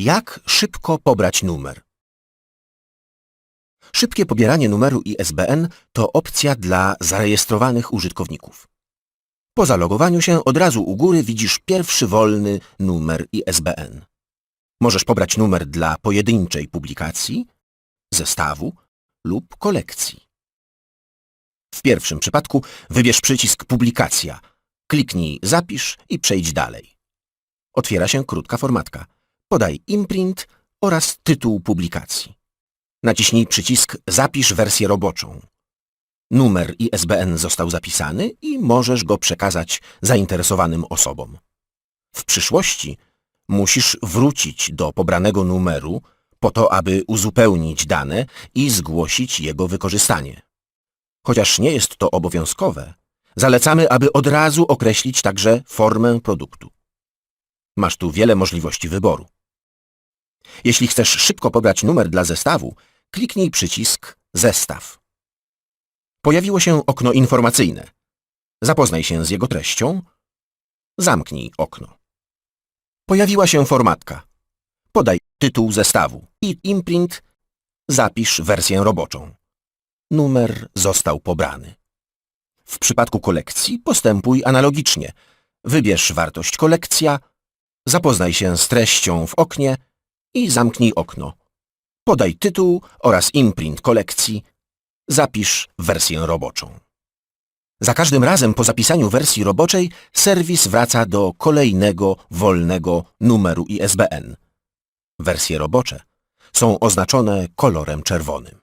Jak szybko pobrać numer? Szybkie pobieranie numeru ISBN to opcja dla zarejestrowanych użytkowników. Po zalogowaniu się od razu u góry widzisz pierwszy wolny numer ISBN. Możesz pobrać numer dla pojedynczej publikacji, zestawu lub kolekcji. W pierwszym przypadku wybierz przycisk Publikacja. Kliknij Zapisz i przejdź dalej. Otwiera się krótka formatka. Podaj imprint oraz tytuł publikacji. Naciśnij przycisk Zapisz wersję roboczą. Numer ISBN został zapisany i możesz go przekazać zainteresowanym osobom. W przyszłości musisz wrócić do pobranego numeru po to, aby uzupełnić dane i zgłosić jego wykorzystanie. Chociaż nie jest to obowiązkowe, zalecamy, aby od razu określić także formę produktu. Masz tu wiele możliwości wyboru. Jeśli chcesz szybko pobrać numer dla zestawu, kliknij przycisk Zestaw. Pojawiło się okno informacyjne. Zapoznaj się z jego treścią. Zamknij okno. Pojawiła się formatka. Podaj tytuł zestawu i imprint. Zapisz wersję roboczą. Numer został pobrany. W przypadku kolekcji postępuj analogicznie. Wybierz wartość kolekcja, zapoznaj się z treścią w oknie i zamknij okno. Podaj tytuł oraz imprint kolekcji. Zapisz wersję roboczą. Za każdym razem po zapisaniu wersji roboczej serwis wraca do kolejnego wolnego numeru ISBN. Wersje robocze są oznaczone kolorem czerwonym.